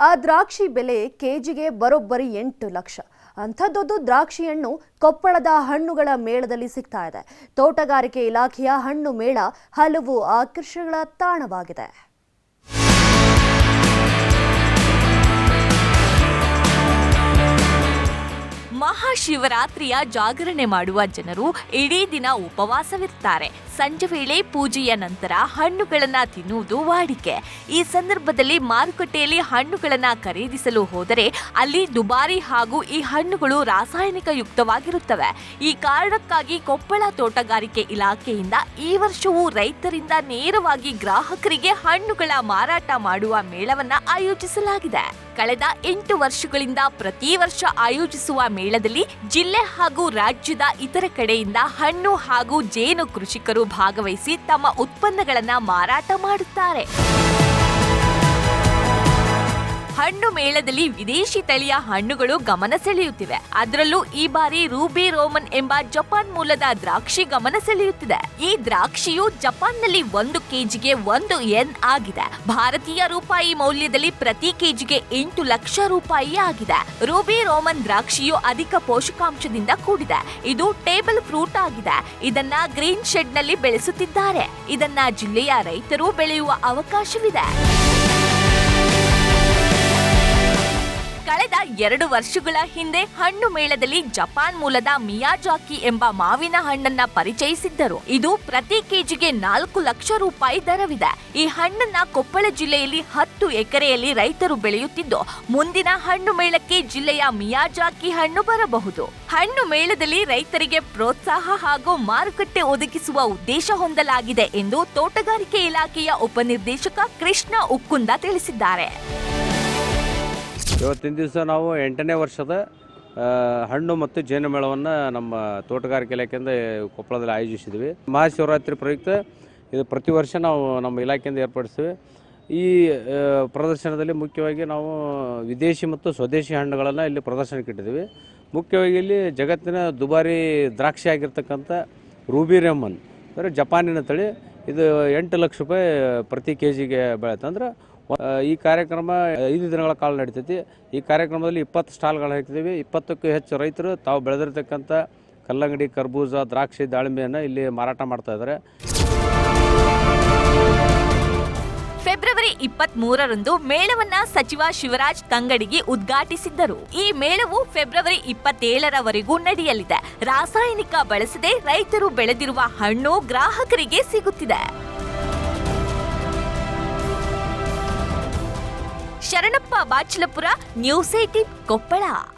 ಆ ದ್ರಾಕ್ಷಿ ಬೆಲೆ ಕೆಜಿಗೆ ಬರೋಬ್ಬರಿ ಎಂಟು ಲಕ್ಷ. ಅಂಥದ್ದೊಂದು ದ್ರಾಕ್ಷಿ ಕೊಪ್ಪಳದ ಹಣ್ಣುಗಳ ಮೇಳದಲ್ಲಿ ಸಿಗ್ತಾ ಇದೆ. ತೋಟಗಾರಿಕೆ ಇಲಾಖೆಯ ಹಣ್ಣು ಮೇಳ ಹಲವು ಆಕರ್ಷಣೆಗಳ ತಾಣವಾಗಿದೆ. ಮಹಾಶಿವರಾತ್ರಿಯ ಜಾಗರಣೆ ಮಾಡುವ ಜನರು ಇಡೀ ದಿನ ಉಪವಾಸವಿರ್ತಾರೆ ಸಂಜೆ ವೇಳೆ ಪೂಜೆಯ ನಂತರ ಹಣ್ಣುಗಳನ್ನ ತಿನ್ನುವುದು ವಾಡಿಕೆ. ಈ ಸಂದರ್ಭದಲ್ಲಿ ಮಾರುಕಟ್ಟೆಯಲ್ಲಿ ಹಣ್ಣುಗಳನ್ನ ಖರೀದಿಸಲು ಹೋದರೆ ಅಲ್ಲಿ ದುಬಾರಿ ಹಾಗೂ ಈ ಹಣ್ಣುಗಳು ರಾಸಾಯನಿಕ ಯುಕ್ತವಾಗಿರುತ್ತವೆ ಈ ಕಾರಣಕ್ಕಾಗಿ ಕೊಪ್ಪಳ ತೋಟಗಾರಿಕೆ ಇಲಾಖೆಯಿಂದ ಈ ವರ್ಷವೂ ರೈತರಿಂದ ನೇರವಾಗಿ ಗ್ರಾಹಕರಿಗೆ ಹಣ್ಣುಗಳ ಮಾರಾಟ ಮಾಡುವ ಮೇಳವನ್ನ ಆಯೋಜಿಸಲಾಗಿದೆ. ಕಳೆದ ಎಂಟು ವರ್ಷಗಳಿಂದ ಪ್ರತಿ ವರ್ಷ ಆಯೋಜಿಸುವ ಮೇಳದಲ್ಲಿ ಜಿಲ್ಲೆ ಹಾಗೂ ರಾಜ್ಯದ ಇತರ ಕಡೆಯಿಂದ ಹಣ್ಣು ಹಾಗೂ ಜೇನು ಕೃಷಿಕರು ಭಾಗವಹಿಸಿ ತಮ್ಮ ಉತ್ಪನ್ನಗಳನ್ನು ಮಾರಾಟ ಮಾಡುತ್ತಾರೆ. ಹಣ್ಣು ಮೇಳದಲ್ಲಿ ವಿದೇಶಿ ತಳಿಯ ಹಣ್ಣುಗಳು ಗಮನ ಸೆಳೆಯುತ್ತಿವೆ. ಅದರಲ್ಲೂ ಈ ಬಾರಿ ರೂಬಿ ರೋಮನ್ ಎಂಬ ಜಪಾನ್ ಮೂಲದ ದ್ರಾಕ್ಷಿ ಗಮನ ಸೆಳೆಯುತ್ತಿದೆ. ಈ ದ್ರಾಕ್ಷಿಯು ಜಪಾನ್ನಲ್ಲಿ ಒಂದು ಕೆಜಿಗೆ ಒಂದು ಎನ್ ಆಗಿದೆ. ಭಾರತೀಯ ರೂಪಾಯಿ ಮೌಲ್ಯದಲ್ಲಿ ಪ್ರತಿ ಕೆಜಿಗೆ ಎಂಟು ಲಕ್ಷ ರೂಪಾಯಿ ಆಗಿದೆ. ರೂಬಿ ರೋಮನ್ ದ್ರಾಕ್ಷಿಯು ಅಧಿಕ ಪೋಷಕಾಂಶದಿಂದ ಕೂಡಿದೆ. ಇದು ಟೇಬಲ್ ಫ್ರೂಟ್ ಆಗಿದೆ. ಇದನ್ನ ಗ್ರೀನ್ ಶೆಡ್ನಲ್ಲಿ ಬೆಳೆಸುತ್ತಿದ್ದಾರೆ. ಇದನ್ನ ಜಿಲ್ಲೆಯ ರೈತರು ಬೆಳೆಯುವ ಅವಕಾಶವಿದೆ. ಕಳೆದ ಎರಡು ವರ್ಷಗಳ ಹಿಂದೆ ಹಣ್ಣು ಮೇಳದಲ್ಲಿ ಜಪಾನ್ ಮೂಲದ ಮಿಯಾಜಾಕಿ ಎಂಬ ಮಾವಿನ ಹಣ್ಣನ್ನ ಪರಿಚಯಿಸಿದ್ದರು. ಇದು ಪ್ರತಿ ಕೆಜಿಗೆ ನಾಲ್ಕು ಲಕ್ಷ ರೂಪಾಯಿ ದರವಿದೆ. ಈ ಹಣ್ಣನ್ನ ಕೊಪ್ಪಳ ಜಿಲ್ಲೆಯಲ್ಲಿ ಹತ್ತು ಎಕರೆಯಲ್ಲಿ ರೈತರು ಬೆಳೆಯುತ್ತಿದ್ದು, ಮುಂದಿನ ಹಣ್ಣು ಮೇಳಕ್ಕೆ ಜಿಲ್ಲೆಯ ಮಿಯಾಜಾಕಿ ಹಣ್ಣು ಬರಬಹುದು. ಹಣ್ಣು ಮೇಳದಲ್ಲಿ ರೈತರಿಗೆ ಪ್ರೋತ್ಸಾಹ ಹಾಗೂ ಮಾರುಕಟ್ಟೆ ಒದಗಿಸುವ ಉದ್ದೇಶ ಹೊಂದಲಾಗಿದೆ ಎಂದು ತೋಟಗಾರಿಕೆ ಇಲಾಖೆಯ ಉಪನಿರ್ದೇಶಕ ಕೃಷ್ಣ ಉಕ್ಕುಂದ ತಿಳಿಸಿದ್ದಾರೆ. ಇವತ್ತಿನ ದಿವಸ ನಾವು ಎಂಟನೇ ವರ್ಷದ ಹಣ್ಣು ಮತ್ತು ಜೇನು ಮೇಳವನ್ನು ನಮ್ಮ ತೋಟಗಾರಿಕೆ ಇಲಾಖೆಯಿಂದ ಕೊಪ್ಪಳದಲ್ಲಿ ಆಯೋಜಿಸಿದ್ವಿ. ಮಹಾಶಿವರಾತ್ರಿ ಪ್ರಯುಕ್ತ ಇದು ಪ್ರತಿ ವರ್ಷ ನಾವು ನಮ್ಮ ಇಲಾಖೆಯಿಂದ ಏರ್ಪಡಿಸ್ತೀವಿ. ಈ ಪ್ರದರ್ಶನದಲ್ಲಿ ಮುಖ್ಯವಾಗಿ ನಾವು ವಿದೇಶಿ ಮತ್ತು ಸ್ವದೇಶಿ ಹಣ್ಣುಗಳನ್ನು ಇಲ್ಲಿ ಪ್ರದರ್ಶನಕ್ಕೆ ಇಟ್ಟಿದ್ದೀವಿ. ಮುಖ್ಯವಾಗಿ ಇಲ್ಲಿ ಜಗತ್ತಿನ ದುಬಾರಿ ದ್ರಾಕ್ಷಿ ಆಗಿರ್ತಕ್ಕಂಥ ರೂಬಿ ರೆಮನ್ ಅಂದರೆ ಜಪಾನಿನ ತಳಿ. ಇದು ಎಂಟು ಲಕ್ಷ ರೂಪಾಯಿ ಪ್ರತಿ ಕೆ ಜಿಗೆ ಆ, ಈ ಕಾರ್ಯಕ್ರಮ ಐದು ದಿನಗಳ ಕಾಲ ನಡೀತೈತಿ. ಈ ಕಾರ್ಯಕ್ರಮದಲ್ಲಿ ಇಪ್ಪತ್ತು ಸ್ಟಾಲ್ಗಳು ಹಾಕಿದ್ದೀವಿ ಇಪ್ಪತ್ತಕ್ಕೂ ಹೆಚ್ಚು ರೈತರು ತಾವು ಬೆಳೆದಿರ್ತಕ್ಕಂಥ ಕಲ್ಲಂಗಡಿ, ಕರ್ಬೂಜ, ದ್ರಾಕ್ಷಿ, ದಾಳಿಂಬೆಯನ್ನು ಇಲ್ಲಿ ಮಾರಾಟ ಮಾಡ್ತಾ ಇದ್ದಾರೆ. ಫೆಬ್ರವರಿ ಇಪ್ಪತ್ತ್ ಮೂರರಂದು ಮೇಳವನ್ನ ಸಚಿವ ಶಿವರಾಜ್ ತಂಗಡಿಗೆ ಉದ್ಘಾಟಿಸಿದ್ದರು. ಈ ಮೇಳವು ಫೆಬ್ರವರಿ ಇಪ್ಪತ್ತೇಳರವರೆಗೂ ನಡೆಯಲಿದೆ. ರಾಸಾಯನಿಕ ಬಳಸದೆ ರೈತರು ಬೆಳೆದಿರುವ ಹಣ್ಣು ಗ್ರಾಹಕರಿಗೆ ಸಿಗುತ್ತಿದೆ. Sharanappa Bachalapura news eighteen Koppal.